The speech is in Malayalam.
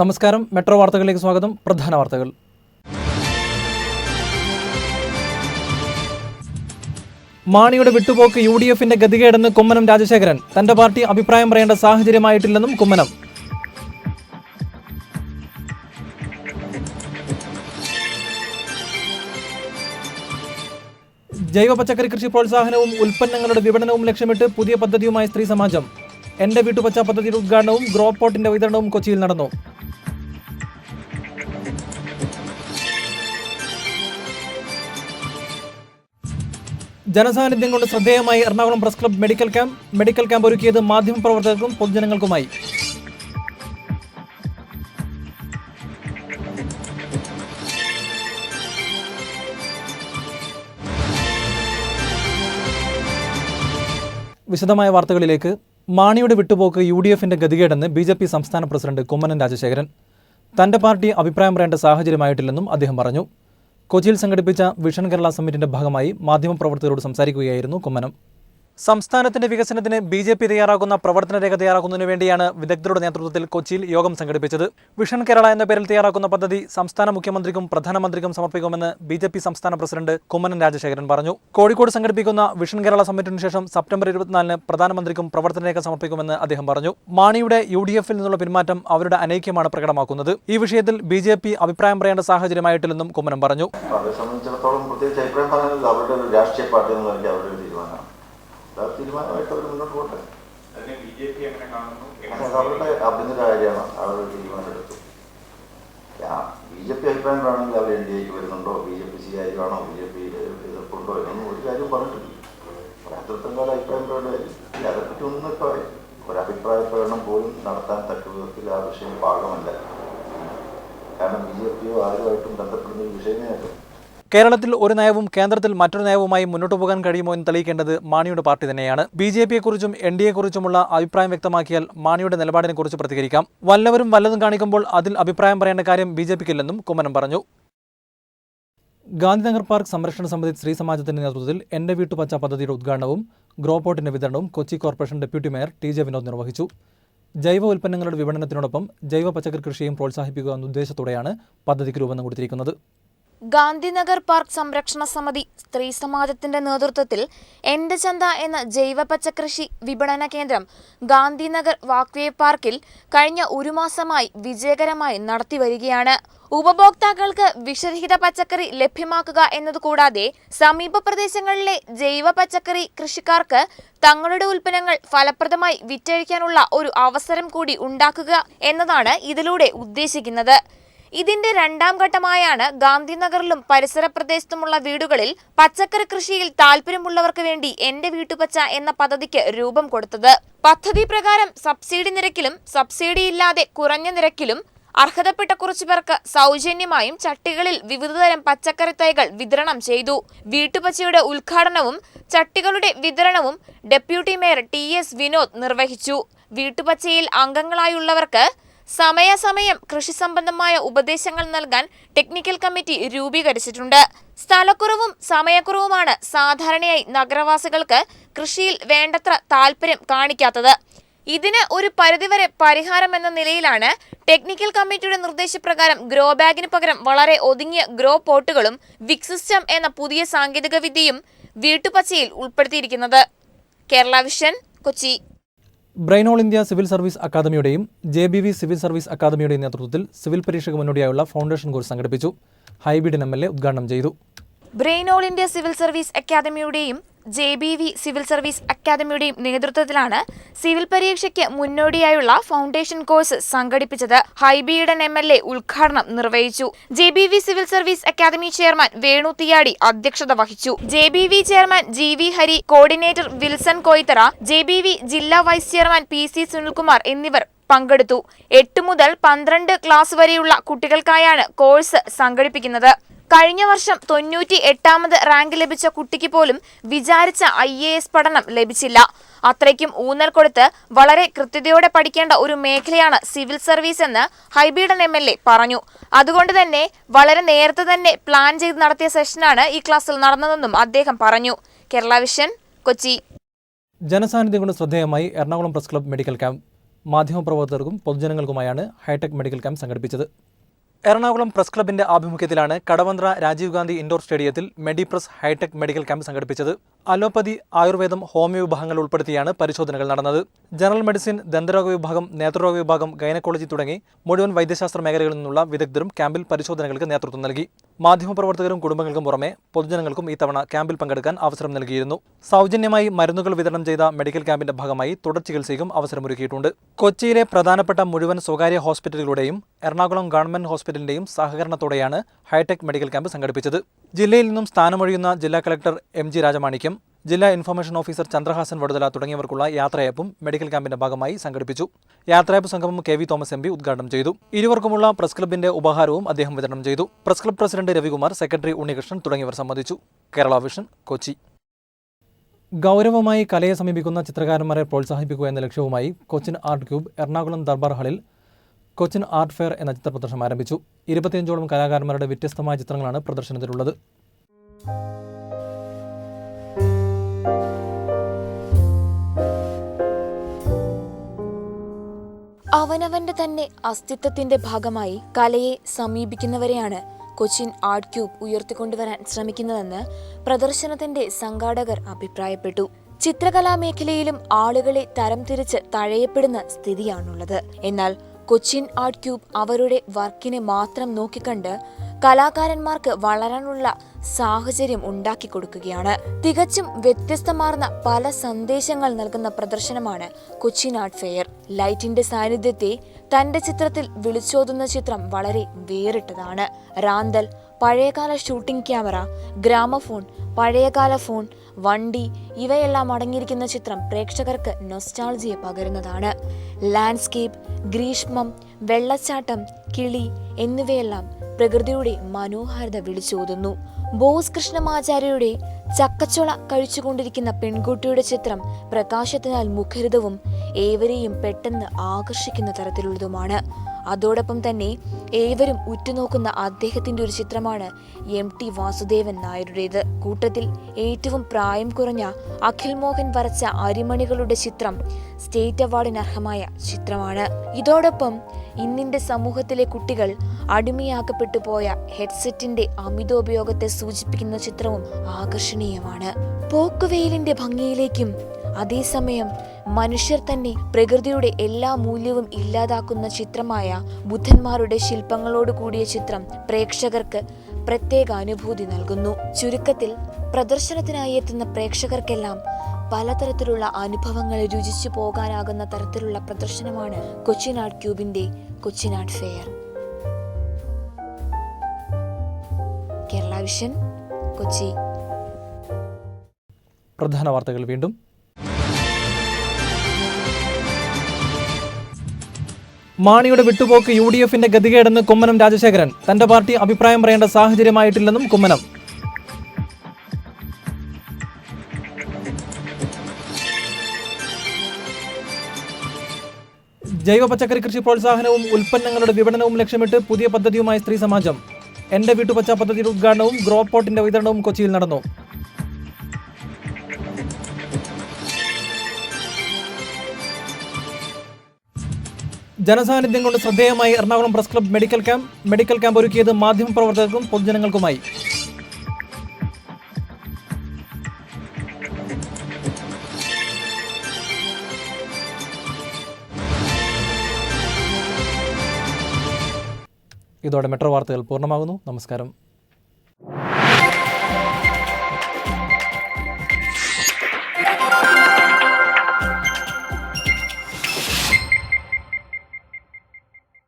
നമസ്കാരം. മെട്രോ വാർത്തകളിലേക്ക് സ്വാഗതം. പ്രധാന വാർത്തകൾ. മാണിയുടെ വിട്ടുപോക്ക് യു ഡി എഫിന്റെ ഗതികേടെന്ന് കുമ്മനം രാജശേഖരൻ. തന്റെ പാർട്ടി അഭിപ്രായം പറയേണ്ട സാഹചര്യമായിട്ടില്ലെന്നും കുമ്മനം. ജൈവ പച്ചക്കറി കൃഷി പ്രോത്സാഹനവും ഉൽപ്പന്നങ്ങളുടെ വിപണനവും ലക്ഷ്യമിട്ട് പുതിയ പദ്ധതിയുമായി സ്ത്രീ സമാജം. എന്റെ വീട്ടുപച്ച പദ്ധതിയുടെ ഉദ്ഘാടനവും ഗ്രോ പോട്ടിന്റെ വിതരണവും കൊച്ചിയിൽ നടന്നു. ജനസാന്നിധ്യം കൊണ്ട് ശ്രദ്ധേയമായി Ernakulam press club medical camp medical camp ഒരുക്കിയത് മാധ്യമപ്രവർത്തകർക്കും പൊതുജനങ്ങൾക്കുമായി. വിശദമായ വാർത്തകളിലേക്ക്. മാണിയുടെ വിട്ടുപോക്ക് യു ഡി എഫിന്റെ ഗതികേടെന്ന് ബി ജെ പി സംസ്ഥാന പ്രസിഡന്റ് കുമ്മനം രാജശേഖരൻ. തന്റെ പാർട്ടി അഭിപ്രായം പറയേണ്ട സാഹചര്യമായിട്ടില്ലെന്നും അദ്ദേഹം പറഞ്ഞു. കൊച്ചിയിൽ സംഘടിപ്പിച്ച വിഷൻ കേരള സമ്മിറ്റിന്റെ ഭാഗമായി മാധ്യമപ്രവർത്തകരോട് സംസാരിക്കുകയായിരുന്നു കുമ്മനം. സംസ്ഥാനത്തിന്റെ വികസനത്തിന് ബി ജെ പി തയ്യാറാക്കുന്ന പ്രവർത്തന രേഖ തയ്യാറാക്കുന്നതിനു വേണ്ടിയാണ് വിദഗ്ധരുടെ നേതൃത്വത്തിൽ കൊച്ചിയിൽ യോഗം സംഘടിപ്പിച്ചത്. വിഷൻ കേരള എന്ന പേരിൽ തയ്യാറാക്കുന്ന പദ്ധതി സംസ്ഥാന മുഖ്യമന്ത്രിക്കും പ്രധാനമന്ത്രിക്കും സമർപ്പിക്കുമെന്ന് ബി ജെ പി സംസ്ഥാന പ്രസിഡന്റ് കുമ്മനം രാജശേഖരൻ പറഞ്ഞു. കോഴിക്കോട് സംഘടിപ്പിക്കുന്ന വിഷൻ കേരള സമ്മിറ്റിനു ശേഷം സെപ്റ്റംബർ ഇരുപത്തിനാലിന് പ്രധാനമന്ത്രിക്കും പ്രവർത്തന രേഖ സമർപ്പിക്കുമെന്ന് അദ്ദേഹം പറഞ്ഞു. മാണിയുടെ യു ഡി എഫിൽ നിന്നുള്ള പിന്മാറ്റം അവരുടെ അനൈക്യമാണ് പ്രകടമാക്കുന്നത്. ഈ വിഷയത്തിൽ ബി ജെ പി അഭിപ്രായം പറയേണ്ട സാഹചര്യമായിട്ടില്ലെന്നും കുമ്മനം പറഞ്ഞു. അവരുടെ രാഷ്ട്രീയ പാർട്ടി അവരുടെ ആ തീരുമാനമായിട്ട് അവർ മുന്നോട്ട് പോട്ടെ. അത് അവരുടെ ആഭ്യന്തര കാര്യമാണ്. അവരുടെ തീരുമാനമെടുത്തു. ബി ജെ പി അഭിപ്രായം പറയുകയാണെങ്കിൽ അവർ എൻ ഡി എക്ക് വരുന്നുണ്ടോ? ബി ജെ പി സി ആയിരിക്കണോ ബി ജെ പി എതിർപ്പുണ്ടോ? എന്നൊന്നും ഒരു കാര്യം പറഞ്ഞിട്ടില്ല. ഒരത്രത്തും കാല അഭിപ്രായം പറയേണ്ടതില്ല അതേപ്പറ്റി ഒന്നും ഇപ്പോൾ ഒരഭിപ്രായ പ്രകടനം പോലും നടത്താൻ തക്ക വിധത്തിൽ ആ വിഷയം ഭാഗമല്ല കാരണം ബി ജെ പിയോ ആരുമായിട്ടും ബന്ധപ്പെടുന്ന ഒരു വിഷയമേ അല്ല. കേരളത്തിൽ ഒരു നയവും കേന്ദ്രത്തിൽ മറ്റൊരു നയവുമായി മുന്നോട്ട് പോകാൻ കഴിയുമോ എന്ന് തെളിയിക്കേണ്ടത് മാണിയുടെ പാർട്ടി തന്നെയാണ്. ബി ജെ പിയെക്കുറിച്ചും എൻ ഡി എക്കുറിച്ചുമുള്ള അഭിപ്രായം വ്യക്തമാക്കിയാൽ മാണിയുടെ നിലപാടിനെ കുറിച്ച് പ്രതികരിക്കാം. വല്ലവരും വല്ലതും കാണിക്കുമ്പോൾ അതിൽ അഭിപ്രായം പറയേണ്ട കാര്യം ബി ജെ പിക്കില്ലെന്നും കുമ്മനം പറഞ്ഞു. ഗാന്ധിനഗർ പാർക്ക് സംരക്ഷണ സമിതി സ്ത്രീ സമാജത്തിന്റെ നേതൃത്വത്തിൽ എന്റെ വീട്ടുപച്ച പദ്ധതിയുടെ ഉദ്ഘാടനവും ഗ്രോപോട്ടിന്റെ വിതരണവും Kochi corporation deputy mayor T J Vinod നിർവഹിച്ചു. ജൈവ ഉൽപ്പന്നങ്ങളുടെ വിപണനത്തിനോടൊപ്പം ജൈവ പച്ചക്കറി കൃഷിയും പ്രോത്സാഹിപ്പിക്കുക എന്ന ഉദ്ദേശത്തോടെയാണ് പദ്ധതിക്ക് രൂപം കൊടുത്തിരിക്കുന്നത് ഗാന്ധിനഗർ പാർക്ക് സംരക്ഷണ സമിതി സ്ത്രീ സമാജത്തിന്റെ നേതൃത്വത്തിൽ എന്റെ ചന്ത എന്ന ജൈവ പച്ചക്കൃഷി വിപണന കേന്ദ്രം ഗാന്ധിനഗർ വാക്വേ പാർക്കിൽ കഴിഞ്ഞ ഒരു മാസമായി വിജയകരമായി നടത്തിവരികയാണ്. ഉപഭോക്താക്കൾക്ക് വിഷരഹിത പച്ചക്കറി ലഭ്യമാക്കുക എന്നതുകൂടാതെ സമീപ പ്രദേശങ്ങളിലെ ജൈവ പച്ചക്കറി കൃഷിക്കാർക്ക് തങ്ങളുടെ ഉൽപ്പന്നങ്ങൾ ഫലപ്രദമായി വിറ്റഴിക്കാനുള്ള ഒരു അവസരം കൂടി ഉണ്ടാക്കുക എന്നതാണ് ഇതിലൂടെ ഉദ്ദേശിക്കുന്നത്. ഇതിന്റെ രണ്ടാം ഘട്ടമായാണ് ഗാന്ധിനഗറിലും പരിസര പ്രദേശത്തുമുള്ള വീടുകളിൽ പച്ചക്കറി കൃഷിയിൽ താല്പര്യമുള്ളവർക്ക് വേണ്ടി എന്റെ വീട്ടുപച്ച എന്ന പദ്ധതിക്ക് രൂപം കൊടുത്തത്. പദ്ധതി പ്രകാരം സബ്സിഡി നിരക്കിലും സബ്സിഡി ഇല്ലാതെ കുറഞ്ഞ നിരക്കിലും അർഹതപ്പെട്ട കുറച്ചു പേർക്ക് സൗജന്യമായും ചട്ടികളിൽ വിവിധതരം പച്ചക്കറി തൈകൾ വിതരണം ചെയ്തു. വീട്ടുപച്ചയുടെ ഉദ്ഘാടനവും ചട്ടികളുടെ വിതരണവും deputy mayor T S Vinod നിർവഹിച്ചു. വീട്ടുപച്ചയിൽ അംഗങ്ങളായുള്ളവർക്ക് സമയാസമയം കൃഷി സംബന്ധമായ ഉപദേശങ്ങൾ നൽകാൻ ടെക്നിക്കൽ കമ്മിറ്റി രൂപീകരിച്ചിട്ടുണ്ട്. സ്ഥലക്കുറവും സമയക്കുറവുമാണ് സാധാരണയായി നഗരവാസികൾക്ക് കൃഷിയിൽ വേണ്ടത്ര താല്പര്യം കാണിക്കാത്തത്. ഇതിന് ഒരു പരിധിവരെ പരിഹാരം എന്ന നിലയിലാണ് ടെക്നിക്കൽ കമ്മിറ്റിയുടെ നിർദ്ദേശപ്രകാരം ഗ്രോ ബാഗിന് പകരം വളരെ ഒതുങ്ങിയ ഗ്രോ പോട്ടുകളും വിക് സിസ്റ്റം എന്ന പുതിയ സാങ്കേതിക വിദ്യയും വീട്ടുപച്ചയിൽ ഉൾപ്പെടുത്തിയിരിക്കുന്നത്. Kerala vision Kochi. Brain all India civil service അക്കാദമിയുടെയും J B V civil service അക്കാദമിയുടെയും നേതൃത്വത്തിൽ സിവിൽ പരീക്ഷയ്ക്ക് മുന്നോടിയായുള്ള ഫൗണ്ടേഷൻ കോഴ്സ് സംഘടിപ്പിച്ചു. ഹൈബിഡിൻ എം എൽ എ ഉദ്ഘാടനം ചെയ്തു. Brain all India civil service അക്കാദമിയുടെയും J B V civil service അക്കാദമിയുടെയും നേതൃത്വത്തിലാണ് സിവിൽ പരീക്ഷയ്ക്ക് മുന്നോടിയായുള്ള ഫൗണ്ടേഷൻ കോഴ്സ് സംഘടിപ്പിച്ചത്. ഹൈബിയുടെ എം എൽ എ ഉദ്ഘാടനം നിർവഹിച്ചു. J B V civil service academy chairman Venu Thiyadi അധ്യക്ഷത വഹിച്ചു. J B V chairman G V Hari coordinator Wilson Koyithara J B V ജില്ലാ vice chairman P C Sunilkumar എന്നിവർ പങ്കെടുത്തു. എട്ട് മുതൽ പന്ത്രണ്ട് ക്ലാസ് വരെയുള്ള കുട്ടികൾക്കായാണ് കോഴ്സ് സംഘടിപ്പിക്കുന്നത്. കഴിഞ്ഞ വർഷം തൊണ്ണൂറ്റി എട്ടാമത് റാങ്ക് ലഭിച്ച കുട്ടിക്ക് പോലും വിചാരിച്ച ഐ എ എസ് പഠനം ലഭിച്ചില്ല. അത്രയ്ക്കും ഊന്നൽ കൊടുത്ത് വളരെ കൃത്യതയോടെ പഠിക്കേണ്ട ഒരു മേഖലയാണ് സിവിൽ സർവീസ് എന്ന് ഹൈബീഡൻ എം എൽ എ പറഞ്ഞു. അതുകൊണ്ട് തന്നെ വളരെ നേരത്തെ തന്നെ പ്ലാൻ ചെയ്ത് നടത്തിയ സെഷനാണ് ഈ ക്ലാസ്സിൽ നടന്നതെന്നും അദ്ദേഹം പറഞ്ഞു. കേരള വിഷൻ കൊച്ചി. ജനസാന്നിധ്യം കൊണ്ട് ശ്രദ്ധേയമായി Ernakulam press club medical camp. മാധ്യമപ്രവർത്തകർക്കും പൊതുജനങ്ങൾക്കുമായാണ് ഹൈടെക് മെഡിക്കൽ ക്യാമ്പ് സംഘടിപ്പിച്ചത്. എറണാകുളം പ്രസ് ക്ലബിന്റെ ആഭിമുഖ്യത്തിലാണ് കടവന്ത്ര രാജീവ് ഗാന്ധി ഇൻഡോർ സ്റ്റേഡിയത്തിൽ മെഡിപ്രസ് ഹൈടെക് മെഡിക്കൽ ക്യാമ്പ് സംഘടിപ്പിച്ചത്. അലോപ്പതി ആയുർവേദം ഹോമിയോ വിഭാഗങ്ങൾ ഉൾപ്പെടുത്തിയാണ് പരിശോധനകൾ നടന്നത്. ജനറൽ മെഡിസിൻ ദന്തരോഗ വിഭാഗം നേത്രരോഗ വിഭാഗം ഗൈനക്കോളജി തുടങ്ങി മുഴുവൻ വൈദ്യശാസ്ത്ര മേഖലകളിൽ നിന്നുള്ള വിദഗ്ധരും ക്യാമ്പിൽ പരിശോധനകൾക്ക് നേതൃത്വം നൽകി. മാധ്യമപ്രവർത്തകരും കുടുംബങ്ങൾക്കും പുറമെ പൊതുജനങ്ങൾക്കും ഇത്തവണ ക്യാമ്പിൽ പങ്കെടുക്കാൻ അവസരം നൽകിയിരുന്നു. സൗജന്യമായി മരുന്നുകൾ വിതരണം ചെയ്ത മെഡിക്കൽ ക്യാമ്പിന്റെ ഭാഗമായി തുടർ ചികിത്സയ്ക്കും അവസരമൊരുക്കിയിട്ടുണ്ട്. കൊച്ചിയിലെ പ്രധാനപ്പെട്ട മുഴുവൻ സ്വകാര്യ ഹോസ്പിറ്റലുകളുടെയും എറണാകുളം ഗവൺമെന്റ് ഹോസ്പിറ്റലിന്റെയും സഹകരണത്തോടെയാണ് ഹൈടെക് മെഡിക്കൽ ക്യാമ്പ് സംഘടിപ്പിച്ചത്. ജില്ലയിൽ നിന്നും സ്ഥാനമൊഴിയുന്ന ജില്ലാ കളക്ടർ എം ജി രാജമാണിക്യം ജില്ലാ ഇൻഫർമേഷൻ ഓഫീസർ ചന്ദ്രഹാസൻ വടുതല തുടങ്ങിയവർക്കുള്ള യാത്രയപ്പും മെഡിക്കൽ ക്യാമ്പിന്റെ ഭാഗമായി സംഘടിപ്പിച്ചു. യാത്രയപ്പ് സംഗമം K V Thomas M P ഉദ്ഘാടനം ചെയ്തു. ഇരുവർക്കുമുള്ള പ്രസ് ക്ലബിന്റെ ഉപഹാരവും അദ്ദേഹം വിതരണം ചെയ്തു. Press club president Ravikumar secretary Unnikrishnan തുടങ്ങിയവർ സംബന്ധിച്ചു. കേരള വിഷൻ കൊച്ചി. ഗൗരവമായി കലയെ സമീപിക്കുന്ന ചിത്രകാരന്മാരെ പ്രോത്സാഹിപ്പിക്കുക എന്ന ലക്ഷ്യവുമായി കൊച്ചിൻ ആർട്ട് ക്യൂബ് എറണാകുളം ദർബാർ ഹാളിൽ കൊച്ചിൻ ആർട്ട് ഫെയർ എന്ന ചിത്ര പ്രദർശനം ആരംഭിച്ചു. ഇരുപത്തിയഞ്ചോളം കലാകാരന്മാരുടെ വ്യത്യസ്തമായ ചിത്രങ്ങളാണ് പ്രദർശനത്തിലുള്ളത്. അവനവന്റെ തന്നെ അസ്തിത്വത്തിന്റെ ഭാഗമായി കലയെ സമീപിക്കുന്നവരെയാണ് കൊച്ചിൻ ആർട്ട് ക്യൂബ് ഉയർത്തിക്കൊണ്ടുവരാൻ ശ്രമിക്കുന്നതെന്ന് പ്രദർശനത്തിന്റെ സംഘാടകർ അഭിപ്രായപ്പെട്ടു. ചിത്രകലാ മേഖലയിലും ആളുകളെ തരംതിരിച്ച് തഴയപ്പെടുന്ന സ്ഥിതിയാണുള്ളത്. എന്നാൽ കൊച്ചിൻ ആർട്ട് ക്യൂബ് അവരുടെ വർക്കിനെ മാത്രം നോക്കിക്കണ്ട് കലാകാരന്മാർക്ക് വളരാനുള്ള സാഹചര്യം ഉണ്ടാക്കി കൊടുക്കുകയാണ്. തികച്ചും വ്യത്യസ്തമാർന്ന പല സന്ദേശങ്ങൾ നൽകുന്ന പ്രദർശനമാണ് കൊച്ചിൻ ആർട്ട് ഫെയർ. ലൈറ്റിന്റെ സാന്നിധ്യത്തെ തന്റെ ചിത്രത്തിൽ വിളിച്ചോതുന്ന ചിത്രം വളരെ വേറിട്ടതാണ്. റാന്തൽ പഴയകാല ഷൂട്ടിംഗ് ക്യാമറ ഗ്രാമഫോൺ പഴയകാല ഫോൺ വണ്ടി ഇവയെല്ലാം അടങ്ങിയിരിക്കുന്ന ചിത്രം പ്രേക്ഷകർക്ക് നൊസ്റ്റാൾജിയെ പകരുന്നതാണ്. ലാൻഡ്സ്കേപ്പ് ഗ്രീഷ്മം വെള്ളച്ചാട്ടം കിളി എന്നിവയെല്ലാം പ്രകൃതിയുടെ മനോഹാരിത വിളിച്ചോതുന്നു. ബോസ് കൃഷ്ണമാചാര്യയുടെ ചക്കച്ചുള കഴിച്ചുകൊണ്ടിരിക്കുന്ന പെൺകുട്ടിയുടെ ചിത്രം പ്രകാശത്തിനാൽ മുഖരിതവും ഏവരെയും പെട്ടെന്ന് ആകർഷിക്കുന്ന തരത്തിലുള്ളതുമാണ്. അതോടൊപ്പം തന്നെ ഏവരും ഉറ്റുനോക്കുന്ന അദ്ദേഹത്തിന്റെ ഒരു ചിത്രമാണ് എം ടി വാസുദേവൻ നായരുടേത്. കൂട്ടത്തിൽ ഏറ്റവും പ്രായം കുറഞ്ഞ അഖിൽ മോഹൻ വരച്ച അരിമണികളുടെ ചിത്രം സ്റ്റേറ്റ് അവാർഡിന് അർഹമായ ചിത്രമാണ്. ഇതോടൊപ്പം ഇന്നിന്റെ സമൂഹത്തിലെ കുട്ടികൾ അടിമയാക്കപ്പെട്ടു പോയ ഹെഡ്സെറ്റിന്റെ അമിതോപയോഗത്തെ സൂചിപ്പിക്കുന്ന ചിത്രവും ആകർഷണീയമാണ്. പോക്കുവെയിലിന്റെ ഭംഗിയിലേക്കും അതേസമയം മനുഷ്യർ തന്നെ പ്രകൃതിയുടെ എല്ലാ മൂല്യവും ഇല്ലാതാക്കുന്ന ചിത്രമായ ബുദ്ധന്മാരുടെ ശില്പങ്ങളോട് കൂടിയ ചിത്രം പ്രേക്ഷകർക്ക് പ്രത്യേക അനുഭൂതി നൽകുന്നു. ചുരുക്കത്തിൽ പ്രദർശനത്തിനായി എത്തുന്ന പ്രേക്ഷകർക്കെല്ലാം പലതരത്തിലുള്ള അനുഭവങ്ങൾ രുചിച്ചു പോകാനാകുന്ന തരത്തിലുള്ള പ്രദർശനമാണ് കൊച്ചിനാട് ക്യൂബിന്റെ കൊച്ചിനാട് ഫെയർ. കേരള വിഷൻ കൊച്ചി. പ്രധാന വാർത്തകൾ വീണ്ടും മാണിയുടെ വിട്ടുപോക്ക് യു ഡി എഫിന്റെ ഗതികേടെന്ന് കുമ്മനം രാജശേഖരൻ. തന്റെ പാർട്ടി അഭിപ്രായം പറയേണ്ട സാഹചര്യമായിട്ടില്ലെന്നും കുമ്മനം. ജൈവ പച്ചക്കറി കൃഷി പ്രോത്സാഹനവും ഉൽപ്പന്നങ്ങളുടെ വിപണനവും ലക്ഷ്യമിട്ട് പുതിയ പദ്ധതിയുമായി സ്ത്രീ സമാജം. എന്റെ വീട്ടുപച്ച പദ്ധതിയുടെ ഉദ്ഘാടനവും ഗ്രോ പോട്ടിന്റെ വിതരണവും കൊച്ചിയിൽ നടന്നു. ജനസാന്നിധ്യം കൊണ്ട് ശ്രദ്ധേയമായി Ernakulam press club medical camp medical camp ഒരുക്കിയത് മാധ്യമ പ്രവർത്തകർക്കും പൊതുജനങ്ങൾക്കുമായി. ഇതോടെ മെട്രോ വാർത്തകൾ പൂർണമാകുന്നു. നമസ്കാരം.